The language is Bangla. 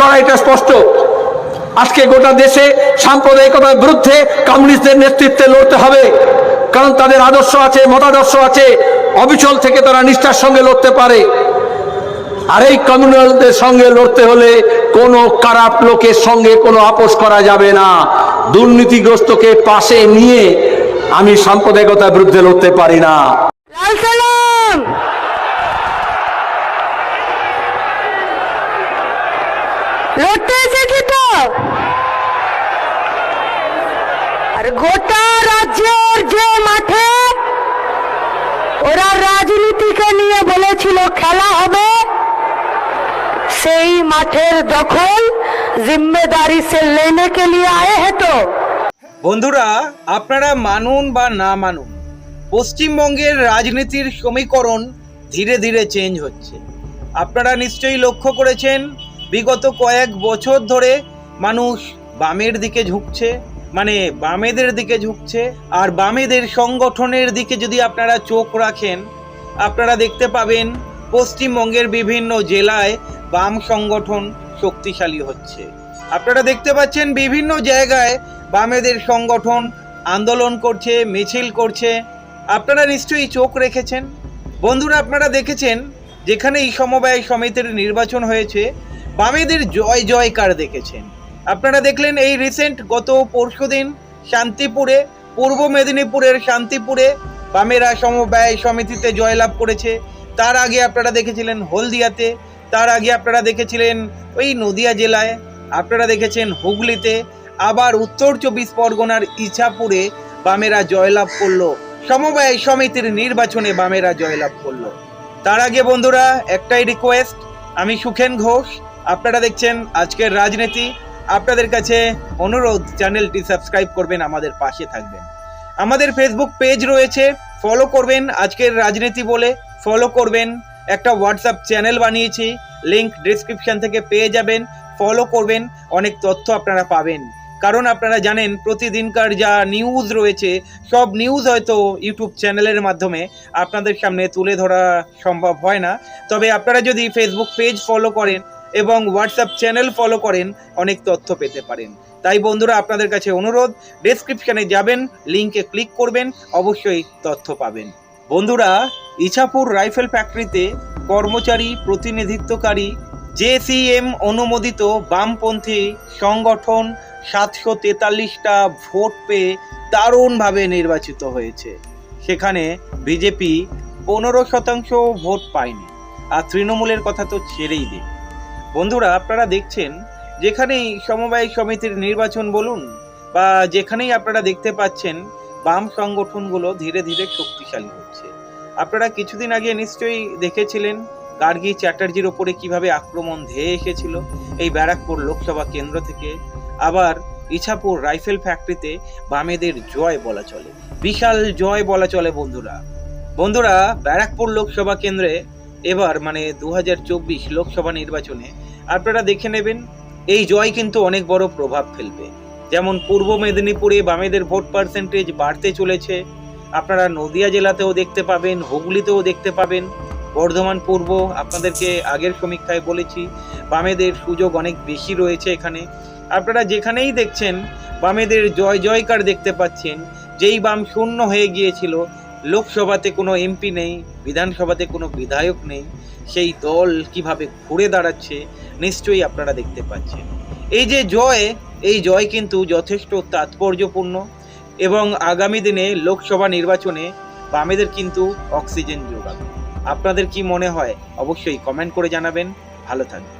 লড়াইটা স্পষ্ট। আজকে গোটা দেশে সাম্প্রদায়িকতার বিরুদ্ধে কমিউনিস্টদের নেতৃত্বে লড়তে হবে। কারণ তাদের আদর্শ আছে, মতাদর্শ আছে। অবিচল থেকে তারা নিষ্ঠার সঙ্গে লড়তে পারে। আর এই কমিউনালদের সঙ্গে লড়তে হলে কোনো খারাপ লোকের সঙ্গে কোনো আপোষ করা যাবে না। দুর্নীতিগ্রস্তকে পাশে নিয়ে আমি সাম্প্রদায়িকতার বিরুদ্ধে লড়তে পারি না। লড়তে এসেছি তো? আর গোটা রাজ্যের যে মাঠে ওরা রাজনীতিকে নিয়ে বলেছিল খেলা হবে, সেই মাঠের দখল জিম্মেদারি সে লেনে কে লিয়ে আয়ে হে তো? বন্ধুরা, আপনারা মানুন বা না মানুন, পশ্চিমবঙ্গের রাজনীতির সমীকরণ ধীরে ধীরে চেঞ্জ হচ্ছে। আপনারা নিশ্চয়ই লক্ষ্য করেছেন বিগত কয়েক বছর ধরে মানুষ বামের দিকে ঝুঁকছে মানে বামেদের দিকে ঝুঁকছে, আর বামেদের সংগঠনের দিকে যদি আপনারা চোখ রাখেন, আপনারা দেখতে পাবেন পশ্চিমবঙ্গের বিভিন্ন জেলায় বাম সংগঠন শক্তিশালী হচ্ছে। আপনারা দেখতে পাচ্ছেন বিভিন্ন জায়গায় বামেদের সংগঠন আন্দোলন করছে, মিছিল করছে। আপনারা নিশ্চয়ই চোখ রেখেছেন। বন্ধুরা, আপনারা দেখেছেন যেখানে এই সমবায় সমিতির নির্বাচন হয়েছে বামেদের জয় জয়কার দেখেছেন। আপনারা দেখলেন এই রিসেন্ট গত পরশুদিন শান্তিপুরে, পূর্ব মেদিনীপুরের শান্তিপুরে বামেরা সমবায় সমিতিতে জয়লাভ করেছে। তার আগে আপনারা দেখেছিলেন হলদিয়াতে, তার আগে আপনারা দেখেছিলেন ওই নদিয়া জেলায়, আপনারা দেখেছেন হুগলিতে, আবার উত্তর চব্বিশ পরগনার ইছাপুরে বামেরা জয়লাভ করল। সমবায় সমিতির নির্বাচনে বামেরা জয়লাভ করল। তার আগে বন্ধুরা, একটাই রিকোয়েস্ট আমি সুখেন ঘোষ আপনারা দেখছেন আজকের রাজনীতি। আপনাদের কাছে অনুরোধ, চ্যানেলটি সাবস্ক্রাইব করবেন, আমাদের পাশে থাকবেন। আমাদের ফেসবুক পেজ রয়েছে ফলো করবেন আজকের রাজনীতি বলে। ফলো করবেন, একটা হোয়াটসঅ্যাপ চ্যানেল বানিয়েছি লিংক ডিসক্রিপশন থেকে পেয়ে যাবেন। ফলো করবেন, অনেক তথ্য আপনারা পাবেন। কারণ আপনারা জানেন, প্রতিদিনকার যা নিউজ রয়েছে, সব নিউজ হয়তো ইউটিউব চ্যানেলের মাধ্যমে আপনাদের সামনে তুলে ধরা সম্ভব হয় না। তবে আপনারা যদি ফেসবুক পেজ ফলো করেন এবং হোয়াটসঅ্যাপ চ্যানেল ফলো করেন, অনেক তথ্য পেতে পারেন। তাই বন্ধুরা, আপনাদের কাছে অনুরোধ ডেসক্রিপশনে যাবেন লিংকে ক্লিক করবেন, অবশ্যই তথ্য পাবেন। বন্ধুরা, ইছাপুর রাইফেল ফ্যাক্টরিতে কর্মচারী, প্রতিনিধিত্বকারী, জেসিএম অনুমোদিত বামপন্থী সংগঠন সাতশো তেতাল্লিশটা ভোট পেয়ে দারুণভাবে নির্বাচিত হয়েছে। সেখানে বিজেপি পনেরো শতাংশ ভোট পায়নি। আর তৃণমূলের কথা তো ছেড়েই দিন বন্ধুরা, আপনারা দেখছেন যেখানেই সমবায় সমিতির নির্বাচন বলুন বা যেখানেই আপনারা দেখতে পাচ্ছেন বাম সংগঠনগুলো ধীরে ধীরে শক্তিশালী হচ্ছে। আপনারা কিছুদিন আগে নিশ্চয়ই দেখেছিলেন গার্গী চ্যাটার্জির ওপরে কীভাবে আক্রমণ ধেয়ে এসেছিল এই ব্যারাকপুর লোকসভা কেন্দ্র থেকে। আবার ইছাপুর রাইফেল ফ্যাক্টরিতে বামেদের জয় বলা চলে। বিশাল জয় বলা চলে বন্ধুরা। বন্ধুরা, ব্যারাকপুর লোকসভা কেন্দ্রে এবার মানে দু হাজার চব্বিশ লোকসভা নির্বাচনে আপনারা দেখে নেবেন, এই জয় কিন্তু অনেক বড় প্রভাব ফেলবে। যেমন পূর্ব মেদিনীপুরে বামেদের ভোট পার্সেন্টেজ বাড়তে চলেছে। আপনারা নদিয়া জেলাতেও দেখতে পাবেন, হুগলিতেও দেখতে পাবেন। বর্ধমান পূর্ব, আপনাদেরকে আগের সমীক্ষায় বলেছি, বামেদের সুযোগ অনেক বেশি রয়েছে এখানে। আপনারা যেখানেই দেখছেন, বামেদের জয় জয়কার দেখতে পাচ্ছেন। যেই বাম শূন্য হয়ে গিয়েছিল লোকসভাতে কোনো এমপি নেই, বিধানসভাতে কোনো বিধায়ক নেই, সেই দল কীভাবে ঘুরে দাঁড়াচ্ছে নিশ্চয়ই আপনারা দেখতে পাচ্ছেন। এই যে জয়, এই জয় কিন্তু যথেষ্ট তাৎপর্যপূর্ণ এবং আগামী দিনে লোকসভা নির্বাচনে বামেদের কিন্তু অক্সিজেন যোগাবে। আপনাদের কি মনে হয়? অবশ্যই কমেন্ট করে জানাবেন। ভালো থাকবেন।